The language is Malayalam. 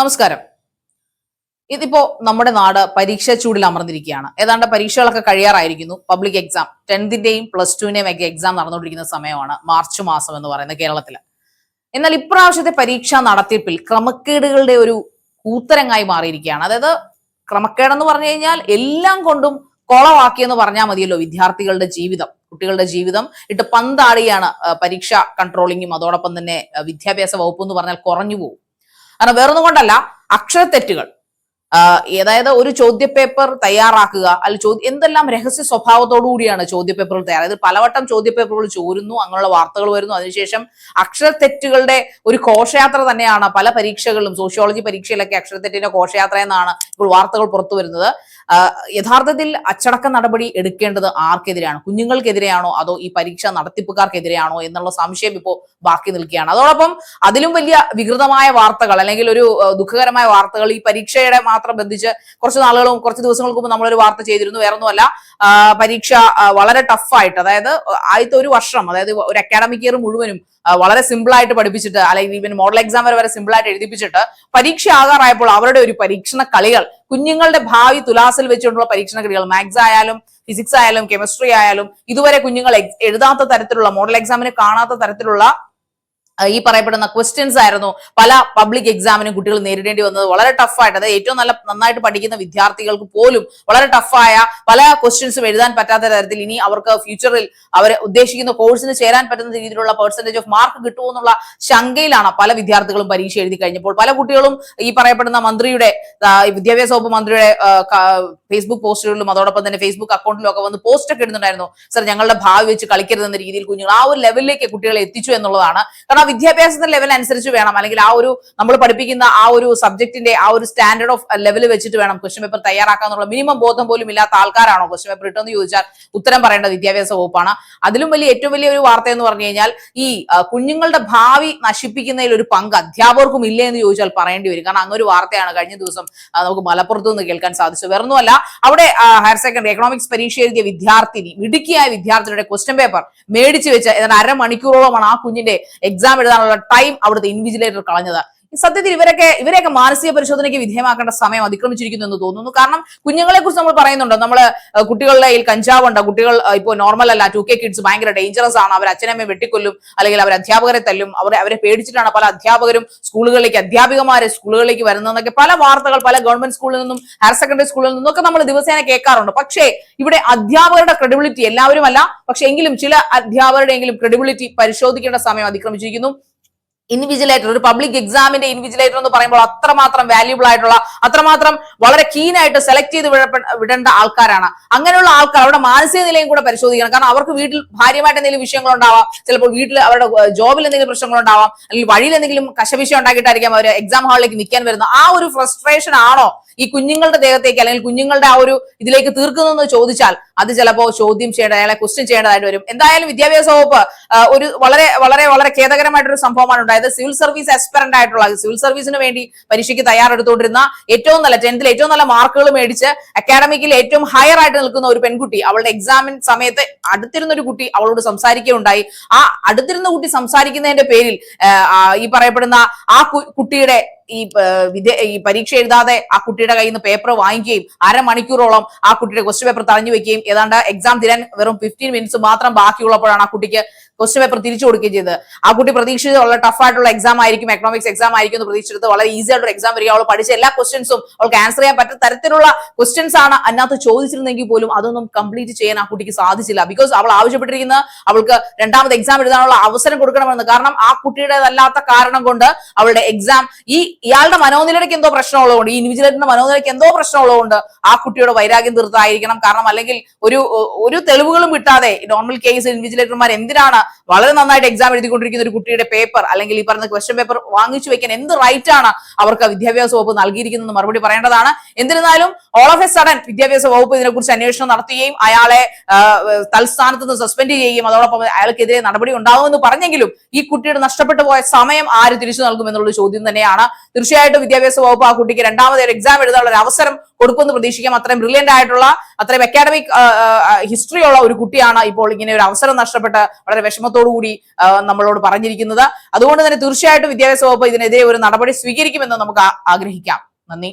നമസ്കാരം. ഇതിപ്പോ നമ്മുടെ നാട് പരീക്ഷാ ചൂടിൽ അമർന്നിരിക്കുകയാണ്. ഏതാണ്ട് പരീക്ഷകളൊക്കെ കഴിയാറായിരിക്കുന്നു. പബ്ലിക് എക്സാം ടെൻത്തിന്റെയും പ്ലസ് ടുവിന്റെയും ഒക്കെ എക്സാം നടന്നുകൊണ്ടിരിക്കുന്ന സമയമാണ് മാർച്ച് മാസം എന്ന് പറയുന്നത് കേരളത്തിൽ എന്നാൽ ഇപ്രാവശ്യത്തെ പരീക്ഷാ നടത്തിപ്പിൽ ക്രമക്കേടുകളുടെ ഒരു കൂത്തരങ്ങായി മാറിയിരിക്കുകയാണ്. അതായത് ക്രമക്കേടെന്ന് പറഞ്ഞു കഴിഞ്ഞാൽ എല്ലാം കൊണ്ടും കൊളവാക്കിയെന്ന് പറഞ്ഞാൽ മതിയല്ലോ വിദ്യാർത്ഥികളുടെ ജീവിതം. കുട്ടികളുടെ ജീവിതം ഇട്ട് പന്താടിയാണ് പരീക്ഷ കൺട്രോളിങ്ങും അതോടൊപ്പം തന്നെ വിദ്യാഭ്യാസ വകുപ്പ് എന്ന് പറഞ്ഞാൽ കുറഞ്ഞു പോകും. കാരണം വേറൊന്നും കൊണ്ടല്ല അക്ഷരത്തെറ്റുകൾ. അതായത് ഒരു ചോദ്യപേപ്പർ തയ്യാറാക്കുക അല്ല എന്തെല്ലാം രഹസ്യ സ്വഭാവത്തോടു കൂടിയാണ് ചോദ്യപേപ്പറുകൾ തയ്യാർ അതായത് പലവട്ടം ചോദ്യപേപ്പറുകൾ ചോരുന്നു അങ്ങനെയുള്ള വാർത്തകൾ വരുന്നു. അതിനുശേഷം അക്ഷരത്തെറ്റുകളുടെ ഒരു ഘോഷയാത്ര തന്നെയാണ് പല പരീക്ഷകളിലും സോഷ്യോളജി പരീക്ഷയിലൊക്കെ അക്ഷരത്തെറ്റിന്റെ ഘോഷയാത്ര എന്നാണ് ഇപ്പോൾ വാർത്തകൾ പുറത്തു വരുന്നത്. യഥാർത്ഥത്തിൽ അച്ചടക്ക നടപടി എടുക്കേണ്ടത് ആർക്കെതിരെയാണ്? കുഞ്ഞുങ്ങൾക്കെതിരെയാണോ? അതോ ഈ പരീക്ഷ നടത്തിപ്പുകാർക്കെതിരെയാണോ? എന്നുള്ള സംശയം ഇപ്പോൾ ബാക്കി നിൽക്കുകയാണ്. അതോടൊപ്പം അതിലും വലിയ വികൃതമായ വാർത്തകൾ അല്ലെങ്കിൽ ഒരു ദുഃഖകരമായ വാർത്തകൾ ഈ പരീക്ഷയുടെ മാത്രം ബന്ധിച്ച് കുറച്ച് നാളുകളും കുറച്ച് ദിവസങ്ങൾക്ക് മുമ്പ് നമ്മളൊരു വാർത്ത ചെയ്തിരുന്നു. വേറൊന്നുമല്ല പരീക്ഷ വളരെ ടഫായിട്ട് അതായത് ആദ്യത്തെ ഒരു വർഷം അതായത് ഒരു അക്കാഡമിക് ഇയർ മുഴുവനും വളരെ സിമ്പിൾ ആയിട്ട് പഠിപ്പിച്ചിട്ട് അല്ലെങ്കിൽ ഈവൻ മോഡൽ എക്സാം വരെ വരെ സിമ്പിൾ ആയിട്ട് എഴുതിപ്പിച്ചിട്ട് പരീക്ഷ ആകാറായപ്പോൾ അവരുടെ ഒരു പരീക്ഷണ കളികൾ കുഞ്ഞുങ്ങളുടെ ഭാവി തുലാസിൽ വെച്ചുകൊണ്ടുള്ള പരീക്ഷണ കളികൾ മാത്സ് ആയാലും ഫിസിക്സ് ആയാലും കെമിസ്ട്രി ആയാലും ഇതുവരെ കുഞ്ഞുങ്ങൾ എഴുതാത്ത തരത്തിലുള്ള മോഡൽ എക്സാമിന് കാണാത്ത തരത്തിലുള്ള ഈ പറയപ്പെടുന്ന ക്വസ്റ്റ്യൻസ് ആയിരുന്നു പല പബ്ലിക് എക്സാമിനും കുട്ടികൾ നേരിടേണ്ടി വന്നത്. വളരെ ടഫായിട്ട് അതായത് ഏറ്റവും നല്ല നന്നായിട്ട് പഠിക്കുന്ന വിദ്യാർത്ഥികൾക്ക് പോലും വളരെ ടഫായ പല ക്വസ്റ്റ്യൻസും എഴുതാൻ പറ്റാത്ത തരത്തിൽ ഇനി അവർക്ക് ഫ്യൂച്ചറിൽ അവർ ഉദ്ദേശിക്കുന്ന കോഴ്സിന് ചേരാൻ പറ്റുന്ന രീതിയിലുള്ള പെർസെന്റേജ് ഓഫ് മാർക്ക് കിട്ടുമോ എന്നുള്ള ശങ്കയിലാണ് പല വിദ്യാർത്ഥികളും പരീക്ഷ എഴുതി കഴിഞ്ഞപ്പോൾ. പല കുട്ടികളും ഈ പറയപ്പെടുന്ന മന്ത്രിയുടെ വിദ്യാഭ്യാസ വകുപ്പ് മന്ത്രിയുടെ ഫേസ്ബുക്ക് പോസ്റ്റുകളിലും അതോടൊപ്പം തന്നെ ഫേസ്ബുക്ക് അക്കൗണ്ടിലും ഒക്കെ വന്ന് പോസ്റ്റ് ഒക്കെ ഇടുന്നുണ്ടായിരുന്നു. സർ ഞങ്ങളുടെ ഭാവി വെച്ച് കളിക്കരുതെന്ന രീതിയിൽ കുഞ്ഞുങ്ങൾ ആ ഒരു ലെവലിലേക്ക് കുട്ടികളെ എത്തിച്ചു എന്നുള്ളതാണ്. കാരണം വിദ്യാഭ്യാസത്തിന്റെ ലെവൽ അനുസരിച്ച് വേണം. അല്ലെങ്കിൽ ആ ഒരു നമ്മൾ പഠിപ്പിക്കുന്ന ആ ഒരു സബ്ജക്റ്റിന്റെ ആ ഒരു സ്റ്റാൻഡേർഡ് ഓഫ് ലെവൽ വെച്ചിട്ട് വേണം ക്വസ്റ്റ്യൻ പേപ്പർ തയ്യാറാക്കാന്നുള്ള മിനിമം ബോധം പോലും ഇല്ലാത്ത ആൾക്കാരാണോ ക്വസ്റ്റ്യൻ പേപ്പർ ഇട്ടെന്ന് ചോദിച്ചാൽ ഉത്തരം പറയേണ്ടത് വിദ്യാഭ്യാസ വകുപ്പാണ്. അതിലും വലിയ ഏറ്റവും വലിയ ഒരു വാർത്ത എന്ന് പറഞ്ഞു കഴിഞ്ഞാൽ ഈ കുഞ്ഞുങ്ങളുടെ ഭാവി നശിപ്പിക്കുന്നതിൽ ഒരു പങ്ക് അധ്യാപകർക്കും ഇല്ല എന്ന് ചോദിച്ചാൽ പറയേണ്ടി വരും. കാരണം അങ്ങനെ ഒരു വാർത്തയാണ് കഴിഞ്ഞ ദിവസം നമുക്ക് മലപ്പുറത്ത് നിന്ന് കേൾക്കാൻ സാധിച്ചു വേറൊന്നുമല്ല അവിടെ ഹയർ സെക്കൻഡറി എക്കണോമിക്സ് പരീക്ഷ എഴുതിയ വിദ്യാർത്ഥിനി മിടുക്കിയായ വിദ്യാർത്ഥിയുടെ ക്വസ്റ്റ്യൻ പേപ്പർ മേടിച്ചു വെച്ച് ഏതാണ്ട് അരമണിക്കൂറോളമാണ് ആ കുഞ്ഞിന്റെ എക്സാം എഴുതാനുള്ള ടൈം അവിടുത്തെ ഇൻവിജിലേറ്റർ കളഞ്ഞത്. സത്യത്തിൽ ഇവരൊക്കെ ഇവരെയൊക്കെ മാനസിക പരിശോധനയ്ക്ക് വിധേയമാക്കേണ്ട സമയം അതിക്രമിച്ചിരിക്കുന്നു എന്ന് തോന്നുന്നു. കാരണം കുഞ്ഞുങ്ങളെ കുറിച്ച് നമ്മൾ പറയുന്നുണ്ടോ? നമ്മൾ കുട്ടികളുടെ കയ്യിൽ കഞ്ചാവുണ്ട്? കുട്ടികൾ ഏഹ് ഇപ്പോൾ നോർമൽ അല്ല ടു കെ കിഡ്സ് ഭയങ്കര ഡേഞ്ചറസ് ആണ്. അവർ അച്ഛനമ്മയെ വെട്ടിക്കൊല്ലും അല്ലെങ്കിൽ അവർ അധ്യാപകരെ തല്ലും. അവരെ അവരെ പേടിച്ചിട്ടാണ് പല അധ്യാപകരും സ്കൂളുകളിലേക്ക് അധ്യാപികമാരെ സ്കൂളുകളിലേക്ക് വരുന്നതെന്നൊക്കെ പല വാർത്തകൾ പല ഗവൺമെന്റ് സ്കൂളിൽ നിന്നും ഹയർ സെക്കൻഡറി സ്കൂളിൽ നിന്നൊക്കെ നമ്മൾ ദിവസേന കേൾക്കാറുണ്ട്. പക്ഷേ ഇവിടെ അധ്യാപകരുടെ ക്രെഡിബിലിറ്റി എല്ലാവരും അല്ല പക്ഷെ എങ്കിലും ചില അധ്യാപകരുടെ എങ്കിലും ക്രെഡിബിലിറ്റി പരിശോധിക്കേണ്ട സമയം അതിക്രമിച്ചിരിക്കുന്നു. ഇൻവിജിലേറ്റർ ഒരു പബ്ലിക് എക്സാമിന്റെ ഇൻവിജിലേറ്റർ എന്ന് പറയുമ്പോൾ അത്രമാത്രം വാല്യൂബിൾ ആയിട്ടുള്ള അത്രമാത്രം വളരെ കീൻ ആയിട്ട് സെലക്ട് ചെയ്ത് വിടേണ്ട ആൾക്കാരാണ്. അങ്ങനെയുള്ള ആൾക്കാർ അവരുടെ മാനസിക നിലയും കൂടെ പരിശോധിക്കണം. കാരണം അവർക്ക് വീട്ടിൽ ഭാര്യമായിട്ട് എന്തെങ്കിലും വിഷയങ്ങൾ ഉണ്ടാവാം. ചിലപ്പോൾ വീട്ടിൽ അവരുടെ ജോബിൽ എന്തെങ്കിലും പ്രശ്നങ്ങൾ ഉണ്ടാവാം. അല്ലെങ്കിൽ വഴിയിൽ എന്തെങ്കിലും കശവിഷയം ഉണ്ടാക്കിയിട്ടായിരിക്കാം അവർ എക്സാം ഹാളിലേക്ക് നിൽക്കാൻ വരുന്നത്. ആ ഒരു ഫ്രസ്ട്രേഷൻ ആണോ ഈ കുഞ്ഞുങ്ങളുടെ ദേഹത്തേക്ക് അല്ലെങ്കിൽ കുഞ്ഞുങ്ങളുടെ ആ ഒരു ഇതിലേക്ക് തീർക്കുന്നതെന്ന് ചോദിച്ചാൽ അത് ചിലപ്പോൾ ചോദ്യം ചെയ്യേണ്ട അയാളെ ക്വസ്റ്റ്യൻ ചെയ്യേണ്ടതായിട്ട് വരും. എന്തായാലും വിദ്യാഭ്യാസ വകുപ്പ് ഒരു വളരെ വളരെ വളരെ ഖേദകരമായിട്ടൊരു സംഭവമാണ് ഉണ്ടായത്. സിവിൽ സർവീസ് എക്സ്പെറന്റ് ആയിട്ടുള്ള സിവിൽ സർവീസിന് വേണ്ടി പരീക്ഷയ്ക്ക് തയ്യാറെടുത്തുകൊണ്ടിരുന്ന ഏറ്റവും നല്ല ടെൻത്തിൽ ഏറ്റവും നല്ല മാർക്കുകൾ മേടിച്ച് അക്കാഡമിക്കിൽ ഏറ്റവും ഹയർ ആയിട്ട് നിൽക്കുന്ന ഒരു പെൺകുട്ടി അവളുടെ എക്സാമിൻ സമയത്ത് അടുത്തിരുന്ന ഒരു കുട്ടി അവളോട് സംസാരിക്കുകയുണ്ടായി. ആ അടുത്തിരുന്ന കുട്ടി സംസാരിക്കുന്നതിന്റെ പേരിൽ ഈ പറയപ്പെടുന്ന ആ കുട്ടിയുടെ ഈ വിദ്യ ഈ പരീക്ഷ എഴുതാതെ ആ കുട്ടിയുടെ കയ്യിൽ നിന്ന് പേപ്പർ വാങ്ങിക്കുകയും അരമണിക്കൂറോളം ആ കുട്ടിയുടെ ക്വസ്റ്റ്യൻ പേപ്പർ തടഞ്ഞു വെക്കുകയും ഏതാണ്ട് എക്സാം തീരാൻ വെറും ഫിഫ്റ്റീൻ മിനിറ്റ്സ് മാത്രം ബാക്കിയുള്ളപ്പോഴാണ് ആ കുട്ടിക്ക് ക്വസ്റ്റ്യൻ പേപ്പർ തിരിച്ചു കൊടുക്കുകയും ചെയ്തത്. ആ കുട്ടി പ്രതീക്ഷിച്ചുള്ള വളരെ ടഫ് ആയിട്ടുള്ള എക്സാം ആയിരിക്കും എക്കണോമിക്സ് എക്സാം ആയിരിക്കും എന്ന് പ്രതീക്ഷിച്ചത് വളരെ ഈസി ആയിട്ടുള്ള എക്സാം വരിക. അവൾ പഠിച്ച എല്ലാ ക്വസ്റ്റ്യൻസും അവൾക്ക് ആൻസർ ചെയ്യാൻ പറ്റുന്ന തരത്തിലുള്ള ക്വസ്റ്റ്യൻസ് ആണ് അതിനകത്ത് ചോദിച്ചിരുന്നെങ്കിൽ പോലും അതൊന്നും കംപ്ലീറ്റ് ചെയ്യാൻ ആ കുട്ടിക്ക് സാധിച്ചില്ല. ബിക്കോസ് അവൾ ആവശ്യപ്പെട്ടിരിക്കുന്ന അവൾക്ക് രണ്ടാമത് എക്സാം എഴുതാനുള്ള അവസരം കൊടുക്കണമെന്ന്. കാരണം ആ കുട്ടിയുടേതല്ലാത്ത കാരണം കൊണ്ട് അവളുടെ എക്സാം ഈ ഇയാളുടെ മനോനിലയ്ക്ക് എന്തോ പ്രശ്നമുള്ളതുകൊണ്ട് ഈ ഇൻവിജിലേറ്ററിന്റെ മനോനിലയ്ക്ക് എന്തോ പ്രശ്നമുള്ളതുകൊണ്ട് ആ കുട്ടിയുടെ വൈരാഗ്യം തീർത്തായിരിക്കണം. കാരണം അല്ലെങ്കിൽ ഒരു ഒരു തെളിവുകളും കിട്ടാതെ നോർമൽ കേസ് ഇൻവിജിലേറ്റർമാർ എന്തിനാണ് വളരെ നന്നായിട്ട് എക്സാം എഴുതിക്കൊണ്ടിരിക്കുന്ന ഒരു കുട്ടിയുടെ പേപ്പർ അല്ലെങ്കിൽ ഈ പറഞ്ഞ ക്വസ്റ്റ്യൻ പേപ്പർ വാങ്ങിച്ചു വെക്കാൻ എന്ത് റൈറ്റ് ആണ് അവർക്ക് വിദ്യാഭ്യാസ വകുപ്പ് നൽകിയിരിക്കുന്നത് മറുപടി പറയേണ്ടതാണ്. എന്നിരുന്നാലും ഓൾ ഓഫ് എ സഡൻ വിദ്യാഭ്യാസ വകുപ്പ് ഇതിനെക്കുറിച്ച് അന്വേഷണം നടത്തുകയും അയാളെ തൽസ്ഥാനത്ത് നിന്ന് സസ്പെൻഡ് ചെയ്യുകയും അതോടൊപ്പം അയാൾക്കെതിരെ നടപടി ഉണ്ടാവുമെന്ന് പറഞ്ഞെങ്കിലും ഈ കുട്ടിയുടെ നഷ്ടപ്പെട്ടു പോയ സമയം ആര് തിരിച്ചു നൽകും എന്നുള്ള ചോദ്യം തന്നെയാണ് തീർച്ചയായിട്ടും വിദ്യാഭ്യാസ വകുപ്പ് ആ കുട്ടിക്ക് രണ്ടാമത് ഒരു എക്സാം എഴുതാനുള്ള ഒരു അവസരം കൊടുക്കുമെന്ന് പ്രതീക്ഷിക്കാം. അത്രയും ബ്രില്യന്റ് ആയിട്ടുള്ള അത്രയും അക്കാഡമിക് ഹിസ്റ്ററി ഉള്ള ഒരു കുട്ടിയാണ് ഇപ്പോൾ ഇങ്ങനെ ഒരു അവസരം നഷ്ടപ്പെട്ട് വളരെ വിഷമത്തോടു കൂടി നമ്മളോട് പറഞ്ഞിരിക്കുന്നത്. അതുകൊണ്ട് തന്നെ തീർച്ചയായിട്ടും വിദ്യാഭ്യാസ വകുപ്പ് ഇതിനെതിരെ ഒരു നടപടി സ്വീകരിക്കുമെന്ന് നമുക്ക് ആഗ്രഹിക്കാം. നന്ദി.